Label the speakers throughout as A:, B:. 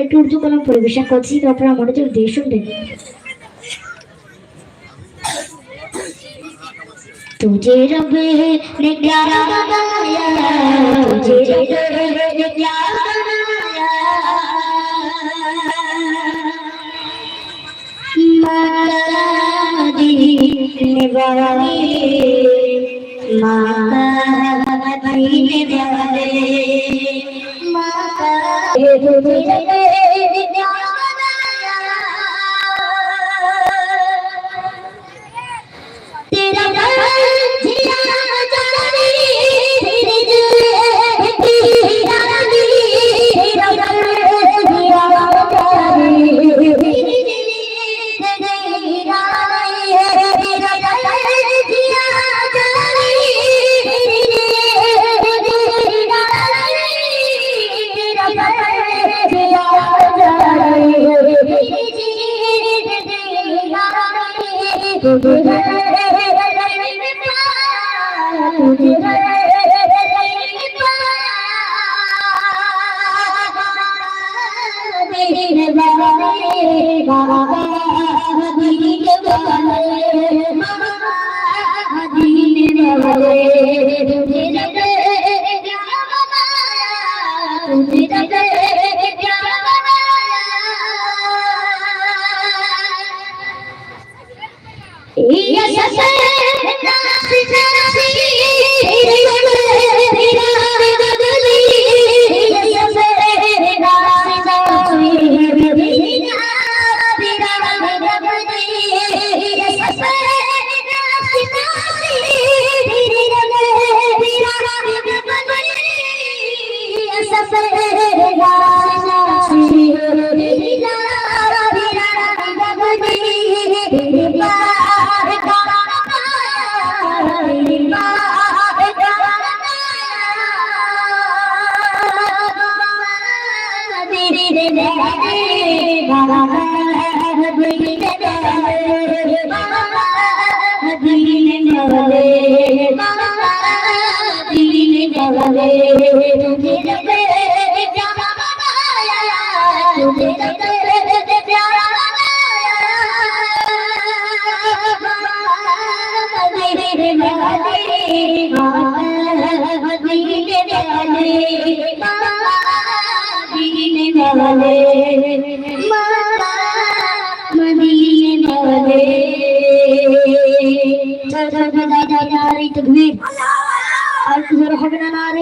A: একটু উর্দু কলম পরিবেশন করছি তো আপনারা মনোযোগ দিয়ে শুনবেন तुझे रब ने प्यारा
B: बनाया तुझे रब ने प्यारा बनाया माता दी
A: ने बारी माता दी ने बारी
B: माता
A: Hare Baba Hare Baba
B: Amém.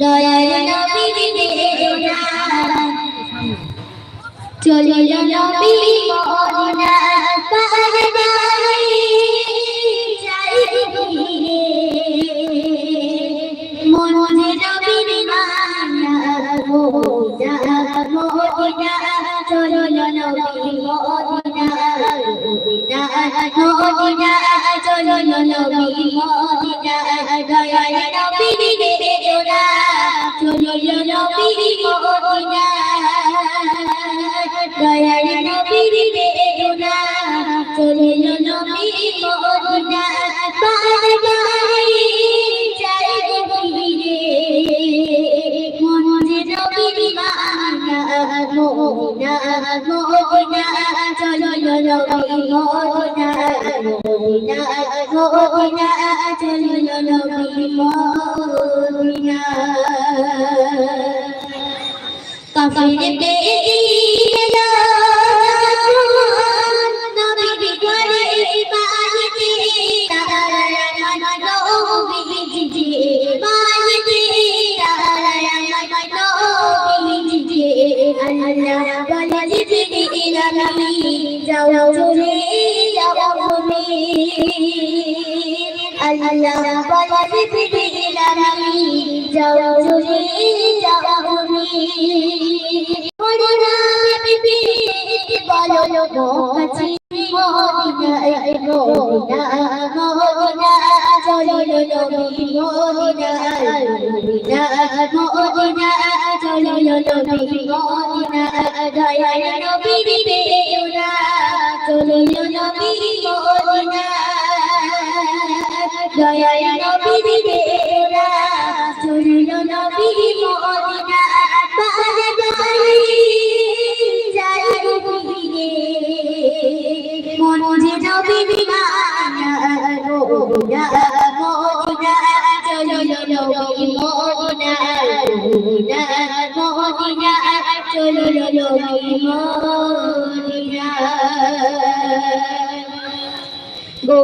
B: দয়ার নবী রে চলো নবী মনে মানা মোদিনা মোদিনা। চলো নবী মোদিনা মোদিনা মোদিনা চলো নবী মোদিনা দয়াল নবীর বেজোড়া চলো নবী মোদিনা দয়াল নবীর বেজোড়া চলো নবী মোদিনা পাহাড় চাই মনে রবির মানা মোনা মোনা চলো নবী মোনা মোনা মোনা চলো নবী মোনা কাফির বেদিলা নবী করে বাজতে তারা মানো বিজি বাজতে তারা মানো বিজি আল্লাহ বলে জিবরিল আল্লাহ বলে জিবরিল আমিন যাও চলে যাও তুমি মদিনা বিবি বলো কাছে মদিনা মদিনা মদিনা চলো নবী মদিনা মদিনা মদিনা চলো নবী মদিনা দয়াল নবী দেউরা চলো নবী মদিনা দয়াল নবী দেউরা চলল নবী মদিনা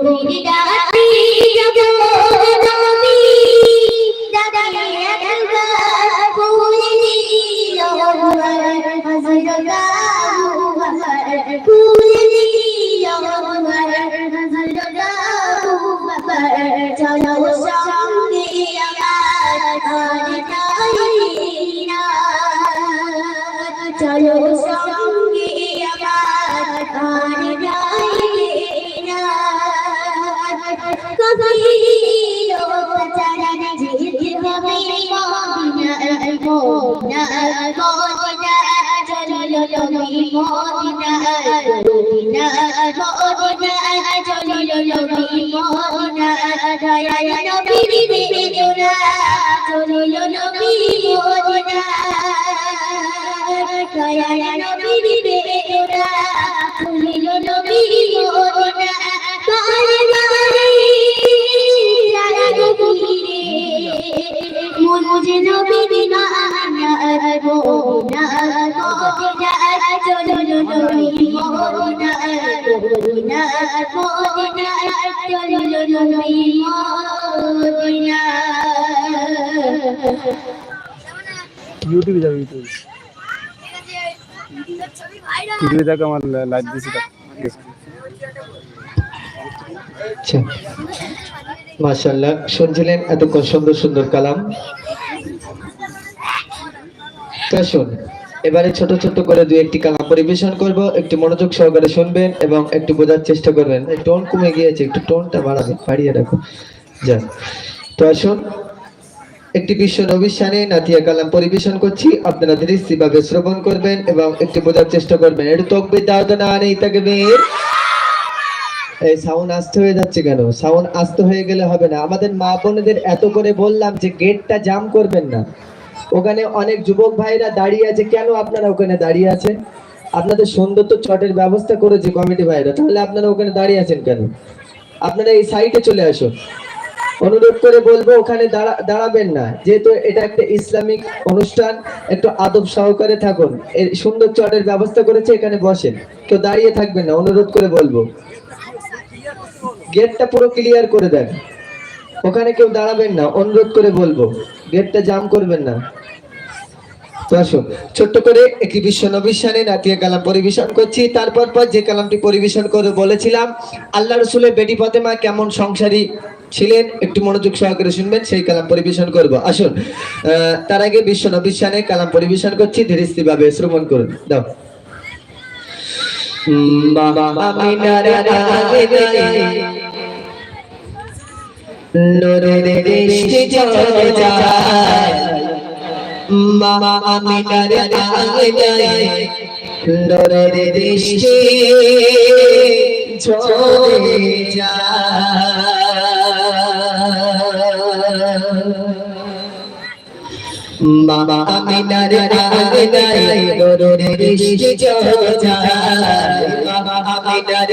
B: গভীর রাত্রি যাব নবী মদিনা মদিনা মদিনা চলো নবী মদিনা দয়াল নবী দিদিরা চলো নবী মদিনা দয়াল নবী দিদিরা চলো নবী মদিনা বারে বারে যারা গভীরে মন যে নবী দিবানা মোনা মোনা চলো নবী মোনা
C: ইউটিউবে যাবে ইউটিউবে ইউটিউবে আমার লাইভ দিয়েছি
D: আচ্ছা মাশাল্লাহ শুনছিলেন এতক্ষণ সুন্দর সুন্দর কালাম? শুন। এবারে ছোট ছোট করে দুই একটি কালাম পরিবেশন করব, একটু মনোযোগ সহকারে শুনবেন এবং একটু বোঝার চেষ্টা করবেন। টোন কমে গিয়েছে, একটু টোনটা বাড়াবে, বাড়িয়ে রাখো। যা তো আসুন, একটি বিশ্ব নবীর শানে নাতিয়া কালাম পরিবেশন করছি। আপনারা দৃষ্টিভাবে শ্রবণ করবেন এবং একটু বোঝার চেষ্টা করবেন। একটু তকবির দাও তো না, নেই তাকে এই সাউন্ড আসতে হয়ে যাচ্ছে কেন? সাউন্ড আসতে হয়ে গেলে হবে না। আমাদের মা বোনেদের এত করে বললাম যে গেটটা জাম করবেন না। ওখানে অনেক যুবক ভাইরা দাঁড়িয়ে আছে। কেন আপনারা ওখানে দাঁড়িয়ে আছেন? আপনাদের সুন্দর তো চটের ব্যবস্থা করেছে কমিটি ভাইরা। তাহলে আপনারা ওখানে দাঁড়িয়ে আছেন কেন? আপনারা এই সাইডে চলে আসুন। অনুরোধ করে বলব, ওখানে দাঁড়া- দাঁড়াবেন না। যেহেতু এটা একটা ইসলামিক অনুষ্ঠান, একটু আদব সহকারে থাকুন। এই সুন্দর চটের ব্যবস্থা করেছে, এখানে বসেন। কেউ দাঁড়িয়ে থাকবেন না, অনুরোধ করে বলব। গেটটা পুরো ক্লিয়ার করে দেন। ওখানে কেউ দাঁড়াবেন না, অনুরোধ করে বলব। গেটটা জাম করবেন না। আসো ছোট্ট করে একটি বিশ্ব নবিশানে নাতিয়া কালাম পরিবেশন করছি। তারপর পর যে কালামটি পরিবেশন করে বলেছিলাম আল্লাহ রসুলের বেটি ফতেমা কেমন সংসারী ছিলেন একটু মনোযোগ সহকারে শুনবেন সেই কালাম পরিবেশন করব। আসুন আহ, তার আগে বিশ্ব নবিশানে কালাম পরিবেশন করছি ধীরস্থির ভাবে শ্রবণ করুন। দাও। মা আমিনার আগে নূরের দৃষ্টি চলে যায়। মা আমিনার আগে
E: নূরের দৃষ্টি চলে যায়। মামা আমিনার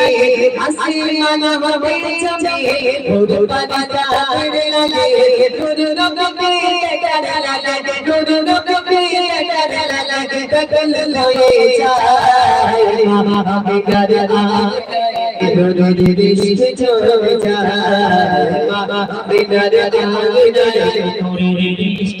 E: लगे आसमान हवे जमे गुरु बदा करे लगे गुरु रबे करे लगे गुरु रबे करे लगे ककल लोए जाए बाबा करे आ गुरु दीदी छोड़ जाए बाबा बिना रे गुरु दीदी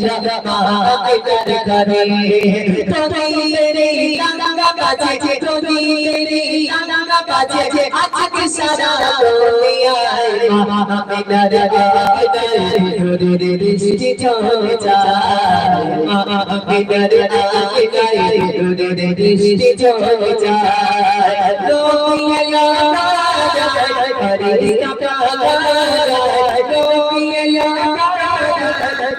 E: যায়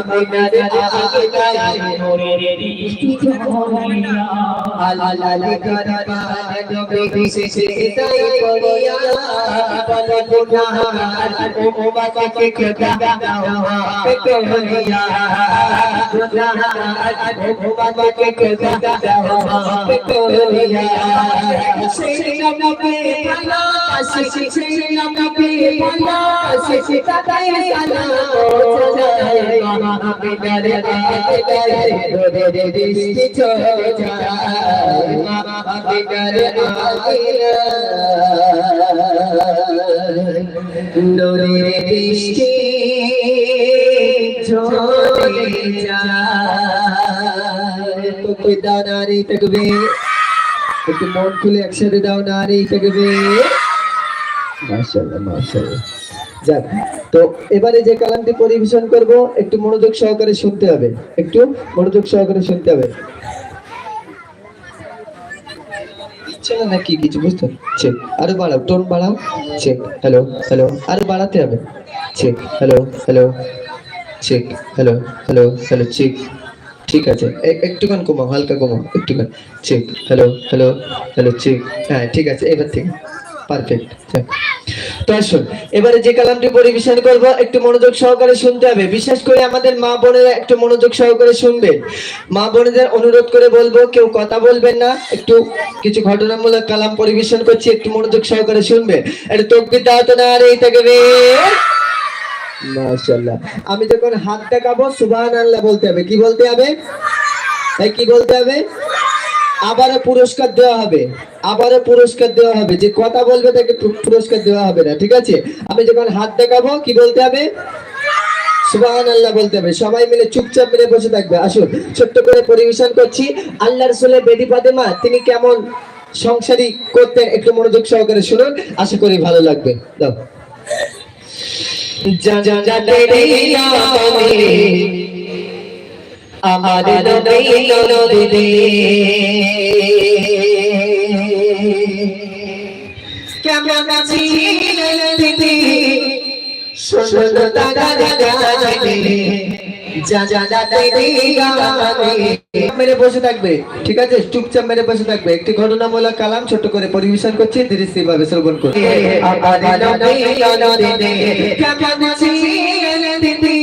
E: আপনার আকাশ নূরের বৃষ্টি ঝরিয়া আলাল কারাকার নবী সে তাই করিয়া বল গুনাহার উম্মতকে খোদা দাওয়া করিয়া গুনাহার উম্মতকে খোদা দাওয়া করিয়া সেই নবী আল্লাহ মামা আমিনার আগে গায়ে গরুর দৃষ্টি চলে যায় বৃষ্টি ঝরে যায়
D: তো দাও নারী থাকবে একটু মন খুলে একসাথে দাও নারী থাকবে এবারে যে কালামটি পরিবেশন করব, একটু মনোযোগ সহকারে শুনতে হবে। একটু মনোযোগ সহকারে শুনতে হবে। নাকি কিছু, বুঝতে চেক, আরও বাড়াও, টোন বাড়াও। চেক, হ্যালো হ্যালো, আরও বাড়াতে হবে। Check, hello hello, check, hello hello hello, check. ঠিক আছে একটুখানি কমাও, হালকা কমাও, একটুখানি। Check, hello hello hello, check. হ্যাঁ ঠিক আছে, এবার থেকে। পারফেক্ট তো আসুন, এবারে যে কালামটি পরিবেশন করব, একটু মনোযোগ সহকারে শুনতে হবে। বিশেষ করে আমাদের মা বোনেরা একটু মনোযোগ সহকারে শুনবে মা বোনেদের অনুরোধ করে বলব, কেউ কথা বলবেন না, একটু কিছু ঘটনামূলক কালাম পরিবেশন করছি, একটু মনোযোগ সহকারে শুনবে একটু তকবির দাও তো না, আর এই থাকবে আমি যখন হাত দেখাবো সুবহান আল্লাহ বলতে হবে। কি বলতে হবে? কি বলতে হবে? আবারও পুরস্কার দেওয়া হবে। আবারও পুরস্কার দেওয়া হবে। যে কথা বলবে তাকে পুরস্কার দেওয়া হবে না ঠিক আছে? আমি যখন হাত দেখাবো কি বলতে হবে? সুবাহান আল্লাহ বলতে হবে। সবাই মিলে চুপচাপ মিলে বসে থাকবে। আসুন ছোট্ট করে পরিবেশন করছি। আল্লাহ রসুলের বেদি ফাতেমা তিনি কেমন সংসারী করতেন একটু মনোযোগ সহকারে শুনুন। আশা করি ভালো লাগবে। দাও। যা যা
E: আমার কেমন দিদি শোনো দাদা দাদা
D: মেরে বসে থাকবে ঠিক আছে চুপচাপ মেরে বসে থাকবে একটি ঘটনামূলক কালাম ছোট করে পরিবেশন করছি ধীরে স্থির ভাবে শ্রবণ করছি
E: দিদি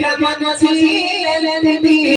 E: কেমন